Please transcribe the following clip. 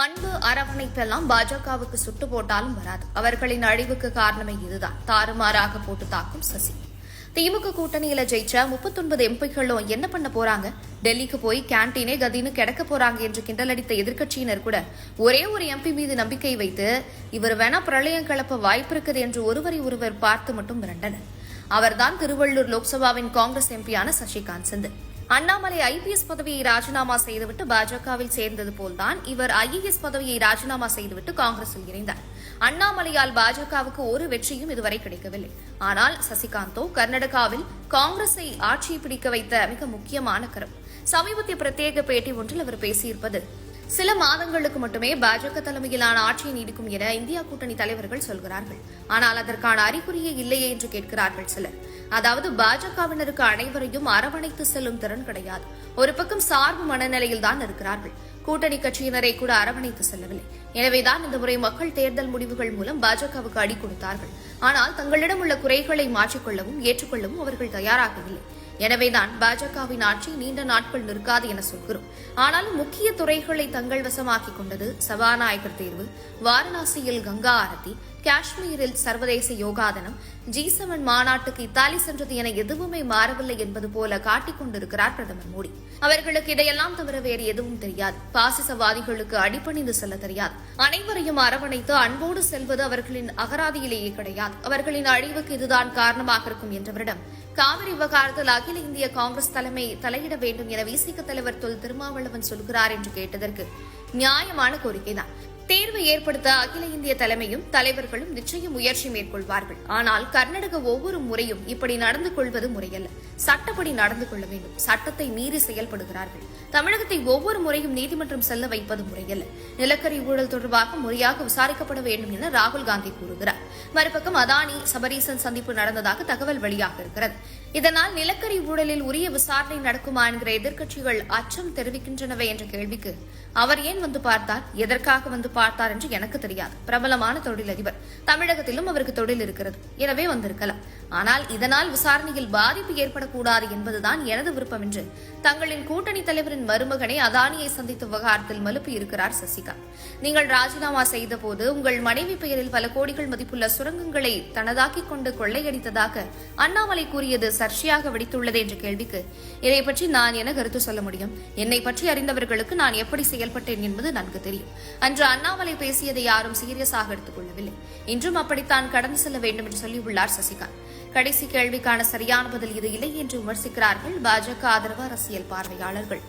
அன்பு அரவணைப்பெல்லாம் பாஜகவுக்கு சுட்டு போட்டாலும் வராது. அவர்களின் அழிவுக்கு காரணமே இதுதான். தாறுமாறாக போட்டு தாக்கும் சசி. திமுக கூட்டணியில ஜெயிச்ச முப்பத்தொன்பது எம்பிக்களும் என்ன பண்ண போறாங்க? டெல்லிக்கு போய் கேண்டீனே கதின்னு கிடக்க போறாங்க என்று கிண்டலடித்த எதிர்க்கட்சியினர் கூட ஒரே ஒரு எம்பி மீது நம்பிக்கை வைத்து இவர் வேணா பிரளயம் கிளப்ப வாய்ப்பு இருக்குது என்று ஒருவரை ஒருவர் பார்த்து மட்டும் மிரண்டனர். அவர்தான் திருவள்ளூர் லோக்சபாவின் காங்கிரஸ் எம்பியான சசிகாந்த் செந்தில் அண்ணாமலை ஐபிஎஸ் பதவியை ராஜினாமா செய்துவிட்டு பாஜகவில் சேர்ந்தது போல்தான் இவர் ஐஏஎஸ் பதவியை ராஜினாமா செய்துவிட்டு காங்கிரஸில் இணைந்தார். அண்ணாமலையால் பாஜகவுக்கு ஒரு வெற்றியும் இதுவரை கிடைக்கவில்லை. ஆனால் சசிகாந்தோ கர்நாடகாவில் காங்கிரஸை ஆட்சியை பிடிக்க வைத்த மிக முக்கியமான கரம் சமீபத்திய பிரத்யேக பேட்டி ஒன்றில் அவர் பேசியிருப்பது சில மாதங்களுக்கு மட்டுமே பாஜக தலைமையிலான ஆட்சியை நீடிக்கும் என இந்தியா கூட்டணி தலைவர்கள் சொல்கிறார்கள். ஆனால் அதற்கான அறிகுறியே இல்லையே என்று கேட்கிறார்கள் சிலர். அதாவது பாஜகவினருக்கு அனைவரையும் அரவணைத்து செல்லும் திறன் கிடையாது. ஒரு பக்கம் சார்பு மனநிலையில் தான் இருக்கிறார்கள். கூட்டணி கட்சியினரை கூட அரவணைத்து செல்லவில்லை. எனவேதான் இந்த முறை மக்கள் தேர்தல் முடிவுகள் மூலம் பாஜகவுக்கு அடி கொடுத்தார்கள். ஆனால் தங்களிடம் உள்ள குறைகளை மாற்றிக்கொள்ளவும் ஏற்றுக்கொள்ளவும் அவர்கள் தயாராகவில்லை. எனவேதான் பாஜகவின் ஆட்சி நீண்ட நாட்கள் நிற்காது என சொல்கிறோம். ஆனாலும் முக்கிய துறைகளை தங்கள் வசமாக்கிக் கொண்டது சபாநாயகர் தேர்வு வாரணாசியில் கங்கா ஆரத்தி காஷ்மீரில் சர்வதேச யோகா தினம் ஜி செவன் மாநாட்டுக்கு இத்தாலி சென்றது என எதுவுமே மாறவில்லை என்பது போல காட்டிக் கொண்டிருக்கிறார் பிரதமர் மோடி. அவர்களுக்கு இதையெல்லாம் தவிர வேறு எதுவும் தெரியாது. பாசிசவாதிகளுக்கு அடிபணிந்து செல்ல தெரியாது. அனைவரையும் அரவணைத்து அன்போடு செல்வது அவர்களின் அகராதியிலேயே கிடையாது. அவர்களின் அழிவுக்கு இதுதான் காரணமாக இருக்கும் என்றவரிடம் காவிரி விவகாரத்தில் அகில இந்திய காங்கிரஸ் தலைமை தலையிட வேண்டும் என விசிக தலைவர் தொல் திருமாவளவன் சொல்கிறார் என்று கேட்டதற்கு நியாயமான கோரிக்கைதான். தேர்வு ஏற்படுத்த அகில இந்திய தலைமையும் தலைவர்களும் நிச்சயம் முயற்சி மேற்கொள்வார்கள். ஆனால் கர்நாடக ஒவ்வொரு முறையும் இப்படி நடந்து கொள்வது முறையல்ல. சட்டப்படி நடந்து கொள்ள வேண்டும். சட்டத்தை மீறி செயல்படுகிறார்கள். தமிழகத்தை ஒவ்வொரு முறையும் நீதிமன்றம் செல்ல வைப்பது முறையல்ல. நிலக்கரி ஊழல் தொடர்பாக முறையாக விசாரிக்கப்பட வேண்டும் என ராகுல் காந்தி கூறுகிறார். மறுபக்கம் அதானி சபரீசன் சந்திப்பு நடந்ததாக தகவல் வெளியாக இருக்கிறது. இதனால் நிலக்கரி ஊழலில் உரிய விசாரணை நடக்குமா என்கிற எதிர்க்கட்சிகள் அச்சம் தெரிவிக்கின்றனவே என்ற கேள்விக்கு அவர் ஏன் வந்து பார்த்தார்? எதற்காக வந்து பார்த்தார் என்று எனக்கு தெரியாது. பிரபலமான தொழிலதிபர். தமிழகத்திலும் அவருக்கு தொழில் இருக்கிறது. எனவே வந்திருக்கலாம். ஆனால் இதனால் விசாரணையில் பாதிப்பு ஏற்படக்கூடாது என்பதுதான் எனது விருப்பம் என்று தங்களின் கூட்டணி தலைவரின் மருமகனை அதானியை சந்தித்த விவகாரத்தில் மலுப்பி இருக்கிறார் சசிகா நீங்கள் ராஜினாமா செய்த போது உங்கள் மனைவி பெயரில் பல கோடிகள் மதிப்புள்ள சுரங்கங்களை தனதாக்கிக் கொண்டு கொள்ளையடித்ததாக அண்ணாமலை கூறியது சர்ச்சையாக வெடித்துள்ளது என்ற கேள்விக்கு இதை பற்றி நான் என கருத்து சொல்ல முடியும். என்னை பற்றி அறிந்தவர்களுக்கு நான் எப்படி செயல்பட்டேன் என்பது நன்கு தெரியும். அன்று அண்ணாமலை பேசியதை யாரும் சீரியஸாக எடுத்துக் கொள்ளவில்லை. இன்றும் அப்படித்தான் கடந்து செல்ல வேண்டும் என்று சொல்லியுள்ளார் சசிகாந்த் கடைசி கேள்விக்கான சரியான பதில் இது இல்லை என்று விமர்சிக்கிறார்கள் பாஜக ஆதரவு அரசியல் பார்வையாளர்கள்.